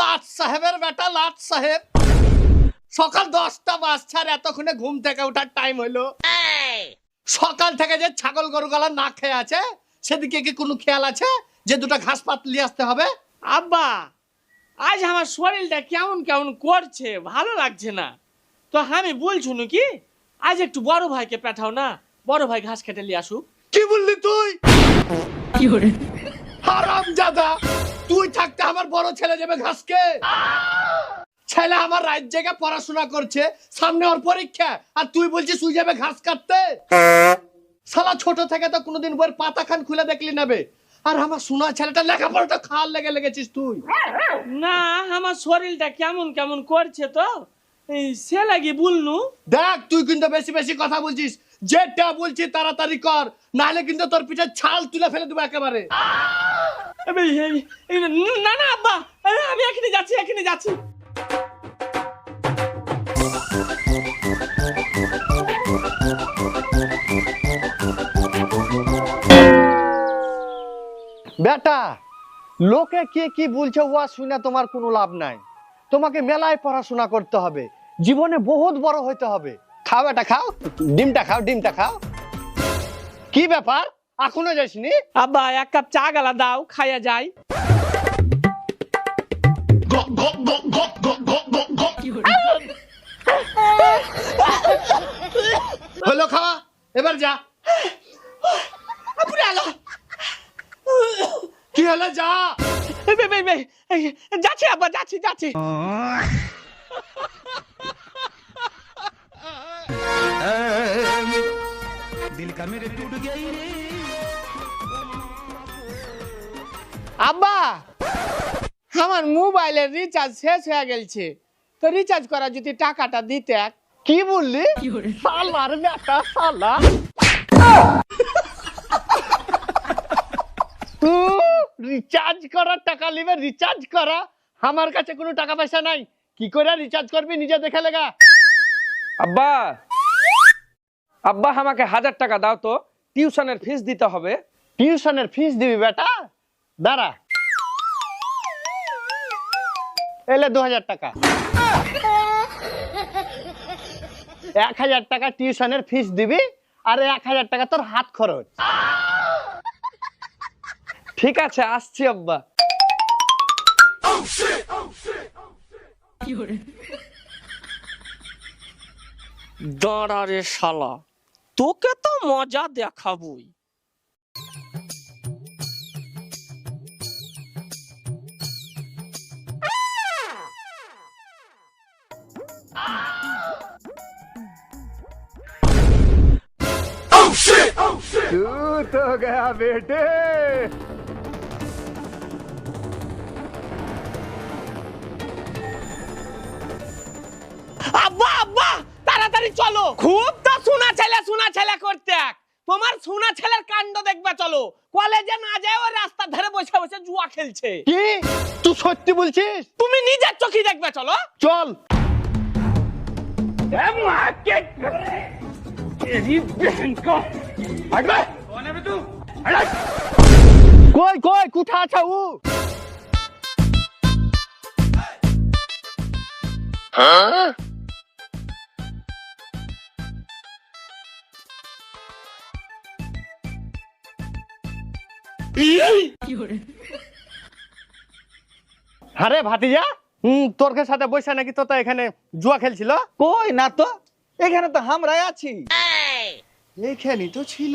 লাট সাহেবের বেটা লাট সাহেব। সকাল দশটা বাজছে আর এতক্ষণে ঘুম থেকে ওঠার টাইম হইল। সকাল থেকে যে ছাগল গরু গলা না খেয়ে আছে সেদিকে কি কোনো খেয়াল আছে যে দুটো ঘাস পাত নিয়ে আসতে হবে? আব্বা আজ আমার শরীরটা কেমন কেমন করছে ভালো লাগছে না। তো আমি বলছু কি আজ একটু বড় ভাইকে পাঠাও না বড় ভাই ঘাস কেটে নিয়ে আসুক। কি বললি তুই? হারাম জাদা তুই থাকতে আমার বড় ছেলে যাবে ঘাসকে। ছেলে আমার রাত জেগে পড়াশোনা করছে সামনে ওর পরীক্ষা আর তুই বলছিস তুই যাবে ঘাস কাটতে? সালা ছোট থেকে তো কোনোদিন বইয়ের পাতা খান খুলে দেখলি নেবে আর আমার সোনা ছেলেটা লেখাপড়াটা খাওয়ার লেগে লেগেছিস তুই। না আমার শরীরটা কেমন কেমন করছে তো? এই সে লাগি বলনু? দেখ তুই কিন্তু বেশি বেশি কথা বলছিস। যেটা বলছি তাড়াতাড়ি কর নাহলে কিন্তু তোর পিঠে ছাল তুলে ফেলে দেবো একেবারে। না না, আব্বা আমি এখানে যাচ্ছি এখানে যাচ্ছি। বেটা, লোকে কে কি বলছে ওয়া শুনে তোমার কোনো লাভ নাই। তোমাকে মেলায় পড়াশোনা করতে হবে, জীবনে বহুত বড় হইতে হবে। খাও বেটা, খাও। ডিমটা খাও ডিমটা খাও। কি ব্যাপার? এখনও যাসনি? আব্বা এক কাপ চা গালা দাও খাইয়া যাই। হলো খাওয়া এবার যা। কি হলো যা। যাচ্ছি আব্বা যাচ্ছি যাচ্ছি। দিল কা টুট রে। আব্বা আমার মোবাইলের রিচার্জ শেষ হয়ে গেছে তো রিচার্জ করা যদি টাকাটা দিতে কি বললি? সালার বেটা সালা। রিচার্জ করার টাকা নিবে রিচার্জ করা। আমার কাছে কোনো টাকা পয়সা নাই। কি করে রিচার্জ করবি নিজে দেখে লেগা? আব্বা আব্বা আমাকে হাজার টাকা দাও তো। টিউশনের ফিস দিতে হবে। টিউশনের ফিস দিবি বেটা? দাঁড়া। এলে দু হাজার টাকা। এক হাজার টাকা টিউশনের ফিস দিবি আর এক হাজার টাকা তোর হাত খরচ। ঠিক আছে, আসছি আব্বা। দাঁড়া রে শালা, তোকে তো মজা দেখাবই। तू तो गया बेटे আব্বা আব্বা তাড়াতাড়ি চলো খুব তো শোনা ছেলে শোনা ছেলে করতে এক। তোমার শোনা ছেলের কাণ্ড দেখবে চলো কলেজে না যায় ও রাস্তার ধারে বসে বসে জুয়া খেলছে কি তুই সত্যি বলছিস তুমি নিজের চোখে দেখবে চলো চল কই কই কোথা আছে? আরে ভাতিজা তোর সাথে বসে নাকি তো এখানে জুয়া খেলছিল? কই না তো, এখানে তো আমরাই আছি। এইখানে তো ছিল।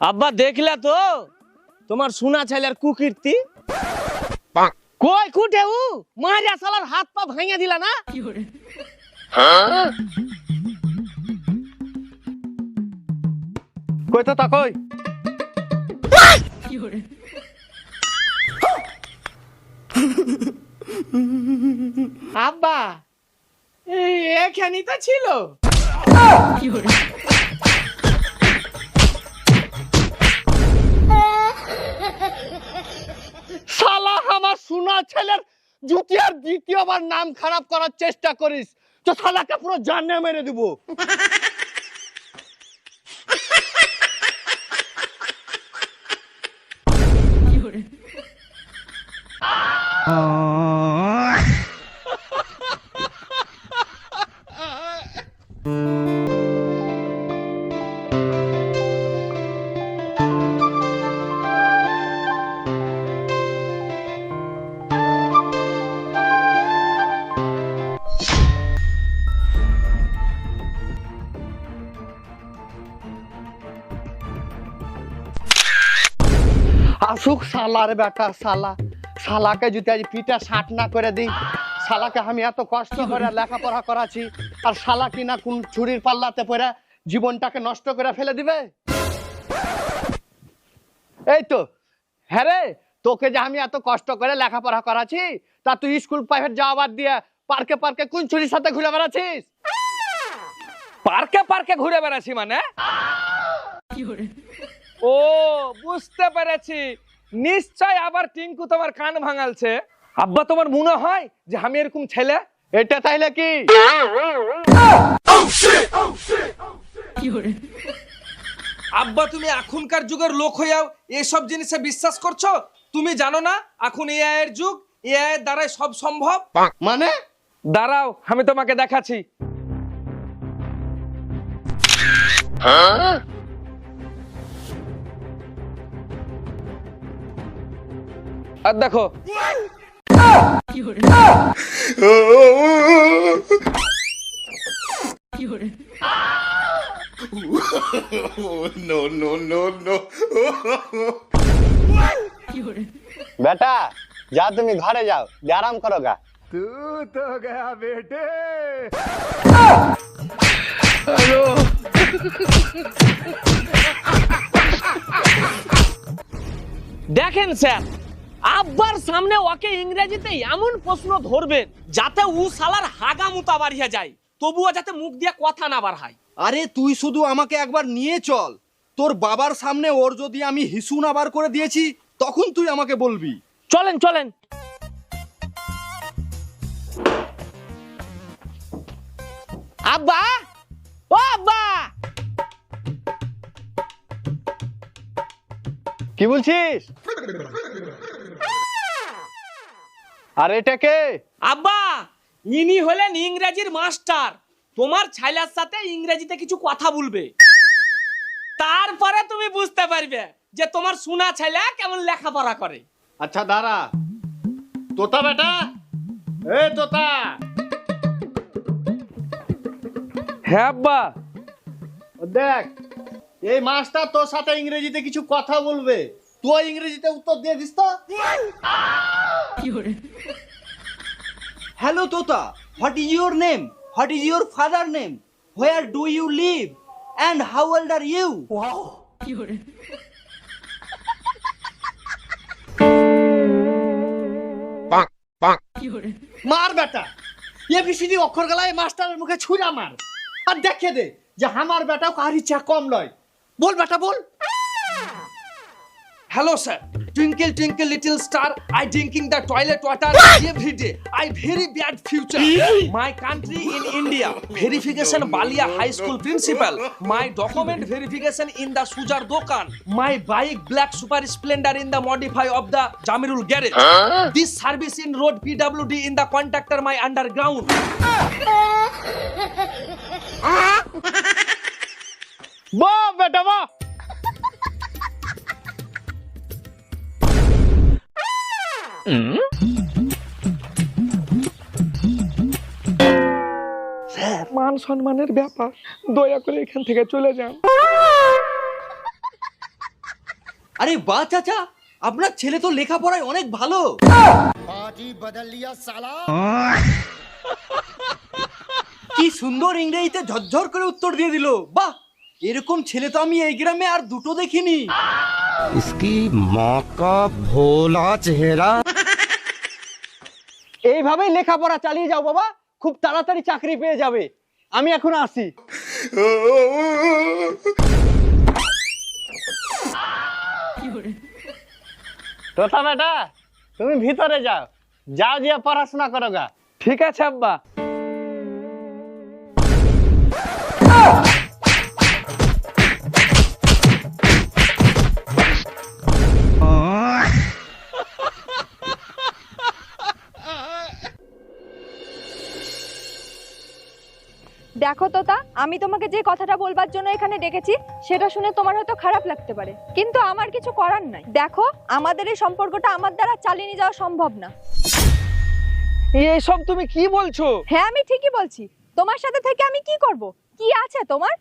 আব্বা দেখলে তো? তোমার সোনা ছেলের কুকীর্তি? কই কুটে উ? মারিয়া শালার হাত পা ভাঙিয়ে দিলা না? কই তো তা কই? আব্বা এখানেই তো ছিল। শালা আমার সোনা ছেলের জুতিয়ার দ্বিতীয়বার নাম খারাপ করার চেষ্টা করিস তো শালাকে পুরো জানে মেরে দিব। আসুক সালার বেটা সালা। সালাকে যদি আজ পিঠা ষাট না করে দিই শালাকে আমি এত কষ্ট করে লেখাপড়া করাছি আর শালা কিনা কোন ছুরির পাল্লাতে পড়ে জীবনটাকে নষ্ট করে ফেলে দিবে? এই তো হ্যাঁ রে তোকে যে আমি এত কষ্ট করে লেখাপড়া করাছি তা তুই স্কুল প্রাইভেট যাওয়া বাদ দিয়ে পার্কে পার্কে কোন ছুরির সাথে ঘুরে বেড়াচ্ছিস? পার্কে পার্কে ঘুরে বেড়াচ্ছি মানে? ও বুঝতে পেরেছি। নিশ্চয় আবার টিঙ্কু তোমার কান ভাঙালছে। আব্বা তোমার মনে হয় যে আমি এরকম ছেলে? এটা তাইলে কি? আব্বা তুমি এখনকার যুগের লোক হইয়াও এসব জিনিসে বিশ্বাস করছ? তুমি জানো না? এখন এআই এর যুগ এআই এর দ্বারাই সব সম্ভব? মানে? দাঁড়াও আমি তোমাকে দেখাচ্ছি। আর দেখো। বেটা যা তুমি ঘরে যাও আরাম করো গা। তু তো গা বেটে দেখেন স্যার আব্বার সামনে ওকে ইংরেজিতে এমন প্রশ্ন ধরবেন যাতে উ সালার হাগা মুতা বাড়িয়ে যায়। তবুও যাতে মুখ দিয়ে কথা না বার হয়। আরে তুই শুধু আমাকে একবার নিয়ে চল। তোর বাবার সামনে ওর যদি আমি হিসু না বার করে দিয়েছি তখন তুই আমাকে বলবি। চলেন চলেন। আব্বা! ও আব্বা! কি বলছিস? আর এটা কে? আব্বা ইনি হলেন ইংরেজির মাস্টার। তোমার ছাইলার সাথে ইংরেজিতে কিছু কথা বলবে। তারপরে তুমি বুঝতে পারবে যে তোমার সোনা ছেলে কেমন লেখাপড়া করে। আচ্ছা দাঁড়া। তোতা বেটা? এ তোতা। হ্যাঁ আব্বা। দেখ এই মাস্টার তোর সাথে ইংরেজিতে কিছু কথা বলবে। তুই ইংরেজিতে উত্তর দিয়ে দিস তো। Hello Tota what is your name what is your father name where do you live and how old are you মার বেটা। এবিসিডি অক্ষর গলায় মাস্টারের মুখে ছুঁড়া মার। আর দেখে দে যে আমার বেটাও কার ইচ্ছা কম নয়। বল বেটা বল। Hello, sir. Twinkle, twinkle, little star. I drinking the toilet water every day. I very bad future. My country in India. Verification Balia High School principal. My document verification in the Sujar Dokan. My bike black super splendor in the modify of the Jamirul garage. This service in road PWD in the contactor my underground. वाह बेटा वाह মান সম্মানের ব্যাপার দয়া করে এখান থেকে চলে যান আরে বা চাচা আপনার ছেলে তো লেখাপড়ায় অনেক ভালো কি সুন্দর ইংরেজিতে ঝরঝর করে উত্তর দিয়ে দিল বাহ এরকম ছেলে তো আমি এই গ্রামে আর দুটো দেখিনি इसकी माँ का भोला चेहरा এইভাবেই লেখাপড়া চালিয়ে যাও বাবা, খুব তাড়াতাড়ি চাকরি পেয়ে যাবে। আমি এখন আসি। তোতা বেটা, তুমি ভিতরে যাও। যাও দিয়ে পড়াশোনা করো গা। ঠিক আছে আব্বা। আমি তোমাকে যে কথাটা বলবার জন্য এখানে ডেকেছি সেটা শুনে তোমার হয়তো খারাপ লাগতে পারে। কিন্তু আমার কিছু করার নাই। দেখো আমাদের এই সম্পর্কটা আমার দ্বারা চালিয়ে নিয়ে যাওয়া সম্ভব না। এসব তুমি কি বলছো? হ্যাঁ আমি ঠিকই বলছি। তোমার সাথে থেকে আমি কি করব? কি আছে তোমার?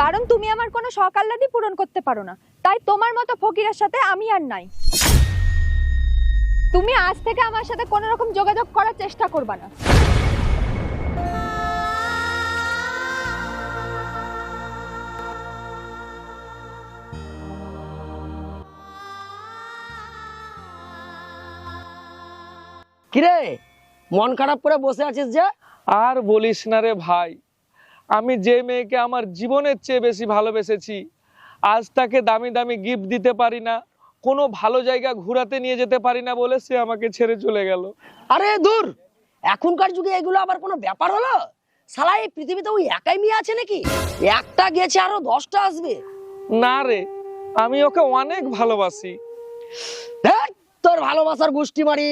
কারণ তুমি আমার কোনো আহ্লাদই পূরণ করতে পারো না। তাই তোমার মতো ফকিরের সাথে আমি আর নাই। তুমি আজ থেকে আমার সাথে কোনো রকম যোগাযোগ করার চেষ্টা করবা না। কিরে? মন খারাপ করে বসে আছিস যে? আর বলিস না রে ভাই আমি যে মেয়েকে আমার জীবনের চেয়ে বেশি ভালোবেসেছি আজ তাকে দামি দামি গিফট দিতে পারি না কোনো ভালো জায়গা ঘোরাতে নিয়ে যেতে পারি না বলে সে আমাকে ছেড়ে চলে গেল। আরে দূর! এখনকার যুগে এগুলো আবার কোনো ব্যাপার হলো? সালা এই পৃথিবীতে ওই একাই মেয়ে আছে নাকি? একটা গেছে আরও দশটা আসবে। না রে আমি ওকে অনেক ভালোবাসি। ধ্যাৎ, তোর ভালোবাসার গোষ্ঠী মারি।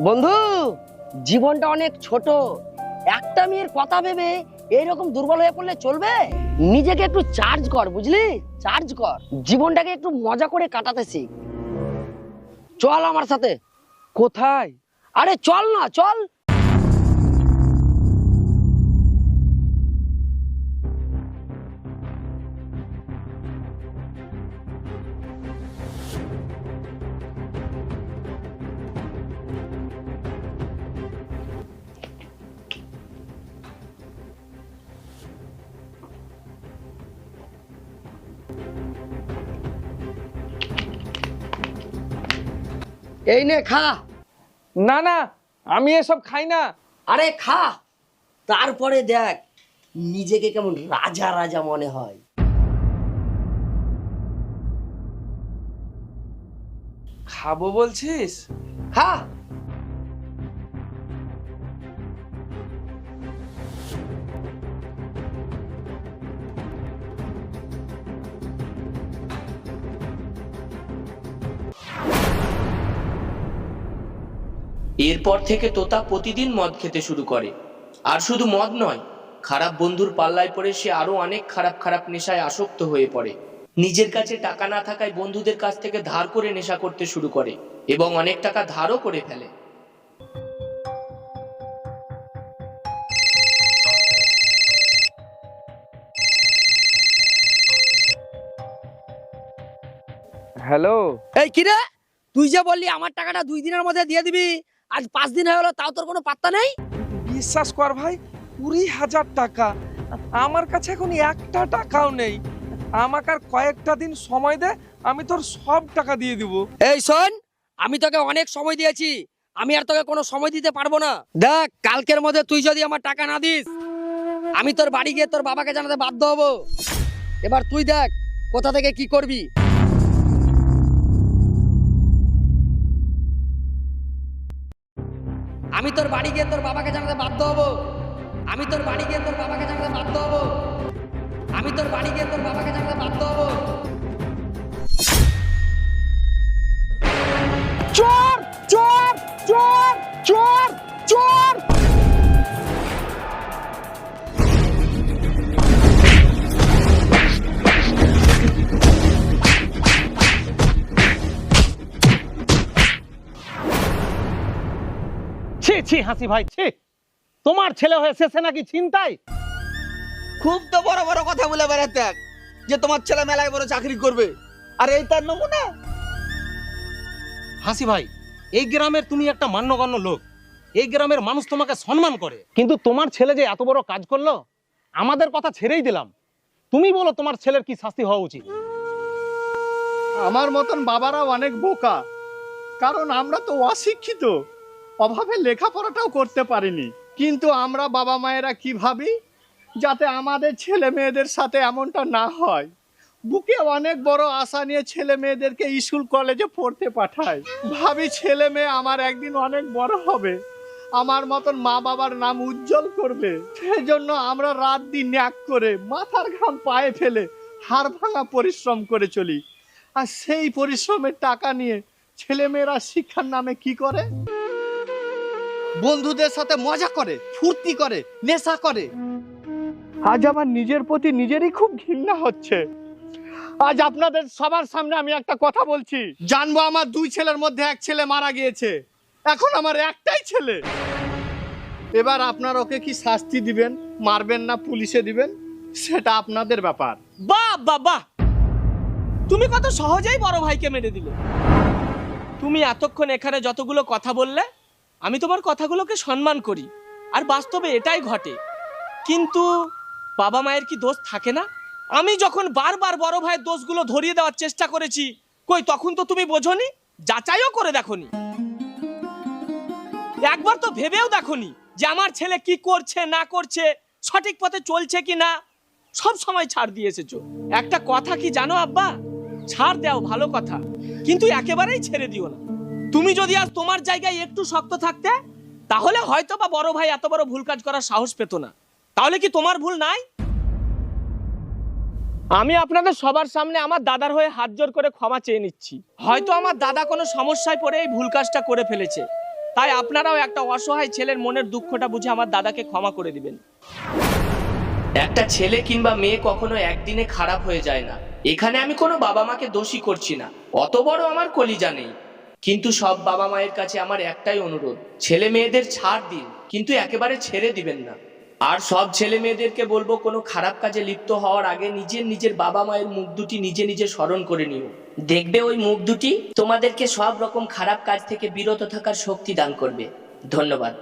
বন্ধু, জীবনটা অনেক ছোট। একটা মেয়ের কথা ভেবে এইরকম দুর্বল হয়ে পড়লে চলবে? নিজেকে একটু চার্জ কর, বুঝলি? চার্জ কর। জীবনটাকে একটু মজা করে কাটাতে শিখ। চল আমার সাথে। কোথায়? আরে চল না, চল। এই নে খা। না না আমি এসব খাই না। আরে খা। তারপরে দেখ নিজেকে কেমন রাজা রাজা মনে হয়। খাব বলছিস? খা। এরপর থেকে তোতা প্রতিদিন মদ খেতে শুরু করে। আর শুধু মদ নয় খারাপ বন্ধুর পাল্লায় পড়ে সে আরও অনেক খারাপ খারাপ নেশায় আসক্ত হয়ে পড়ে। নিজের কাছে টাকা না থাকায় বন্ধুদের কাছ থেকে ধার করে নেশা করতে শুরু করে এবং অনেক টাকা ধারও করে ফেলে। হ্যালো। এই কিরে? তুই যে বললি আমার টাকাটা দুই দিনের মধ্যে দিয়ে দিবি? আজ পাঁচ দিন হয়ে গেলো তাও তোর কোনো পাত্তা নেই? বিশ্বাস কর ভাই কুড়ি হাজার টাকা। আমার কাছে এখন একটা টাকাও নেই। আমাকে আর কয়েকটা দিন সময় দে আমি তোর সব টাকা দিয়ে দিব। এই শোন আমি তোকে অনেক সময় দিয়েছি। আমি আর তোকে কোনো সময় দিতে পারব না। দেখ কালকের মধ্যে তুই যদি আমার টাকা না দিস আমি তোর বাড়ি গিয়ে তোর বাবাকে জানাতে বাধ্য হব। এবার তুই দেখ কোথা থেকে কি করবি। আমি তোর বাড়ি গিয়ে তোর বাবাকে জানাতে বাধ্য হব। আমি তোর বাড়ি গিয়ে তোর বাবাকে জানাতে বাধ্য হব। আমি তোর বাড়ি গিয়ে তোর বাবাকে জানাতে বাধ্য হব। চোর চোর চোর চোর চোর ছি হাসি ভাই ছি। তোমার ছেলে হয়ে শেষে নাকি চিন্তাই খুব তো বড় বড় কথা বলে বেড়াতে। যে তোমার ছেলে মেলায় বড় চাকরি করবে। আর এই তার নমুনা? হাসি ভাই এই গ্রামের তুমি একটা মান্যগণ্য লোক। এই গ্রামের মানুষ তোমাকে সম্মান করে। কিন্তু তোমার ছেলে যে এত বড় কাজ করল আমাদের কথা ছেড়েই দিলাম। তুমি বলো তোমার ছেলের কি শাস্তি হওয়া উচিত? আমার মতন বাবারাও অনেক বোকা। কারণ আমরা তো অশিক্ষিত। অভাবে লেখাপড়াটাও করতে পারিনি। কিন্তু আমরা বাবা মায়েরা কি ভাবি? যাতে আমাদের ছেলে মেয়েদের সাথে এমনটা না হয়। বুকে অনেক বড় আশা নিয়ে ছেলে মেয়েদেরকে স্কুল, কলেজে পড়তে পাঠায় ভাবি ছেলে মেয়ে আমার একদিন অনেক বড় হবে। আমার মতন মা বাবার নাম উজ্জ্বল করবে। সেই জন্য আমরা রাত দিন ন্যাক করে মাথার ঘাম পায়ে ফেলে হাড় ভাঙা পরিশ্রম করে চলি। আর সেই পরিশ্রমের টাকা নিয়ে ছেলেমেয়েরা শিক্ষার নামে কি করে? বন্ধুদের সাথে মজা করে ফুর্তি করে নেশা করে। আজ আমার নিজের প্রতি নিজেরই খুব ঘৃণা হচ্ছে। আজ আপনাদের সবার সামনে আমি একটা কথা বলছি। জানব আমার দুই ছেলের মধ্যে এক ছেলে মারা গিয়েছে। এখন আমার একটাই ছেলে। এবার আপনার ওকে কি শাস্তি দিবেন মারবেন না পুলিশে দিবেন? সেটা আপনাদের ব্যাপার। বাহ বাহ বাহ। তুমি কত সহজেই বড় ভাইকে মেরে দিলে। তুমি এতক্ষণ এখানে যতগুলো কথা বললে আমি তোমার কথাগুলোকে সম্মান করি, আর বাস্তবে এটাই ঘটে। কিন্তু বাবা মায়ের কি দোষ থাকে না? আমি যখন বারবার বড় ভাইয়ের দোষগুলো ধরিয়ে দেওয়ার চেষ্টা করেছি, কই তখন তো তুমি বোঝনি? যাচাইও করে দেখনি। একবার তো ভেবেও দেখনি যে আমার ছেলে কি করছে, না করছে, সঠিক পথে চলছে কি না সব সময় ছাড় দিয়ে এসেছ। একটা কথা কি জানো আব্বা? ছাড় দাও ভালো কথা, কিন্তু একেবারেই ছেড়ে দিও না। তুমি যদি আজ তোমার জায়গায় একটু শক্ত থাকতে, তাহলে হয়তো বা বড় ভাই এত বড় ভুল কাজ করার সাহস পেত না। তাহলে কি তোমার ভুল নাই? আমি আপনাদের সবার সামনে আমার দাদার হয়ে হাত জোর করে ক্ষমা চেয়ে নিচ্ছি। হয়তো আমার দাদা কোনো সমস্যায় পড়ে এই ভুল কাজটা করে ফেলেছে। তাই আপনারাও একটা অসহায় ছেলের মনের দুঃখটা বুঝে আমার দাদাকে ক্ষমা করে দিবেন। একটা ছেলে কিংবা মেয়ে কখনো একদিনে খারাপ হয়ে যায় না। এখানে আমি কোনো বাবা মাকে দোষী করছি না। অত বড় আমার কলিজা নেই। কিন্তু সব বাবা মায়ের কাছে আমার একটাই অনুরোধ, ছেলে মেয়েদের ছাড় দিন, কিন্তু একেবারে ছেড়ে দিবেন না। আর সব ছেলে মেয়েদেরকে বলব, কোনো খারাপ কাজে লিপ্ত হওয়ার আগে নিজের নিজের বাবা মায়ের মুখ দুটি নিজে নিজে স্মরণ করে নিও। দেখবে ওই মুখ দুটি তোমাদেরকে সব রকম খারাপ কাজ থেকে বিরত থাকার শক্তি দান করবে। ধন্যবাদ।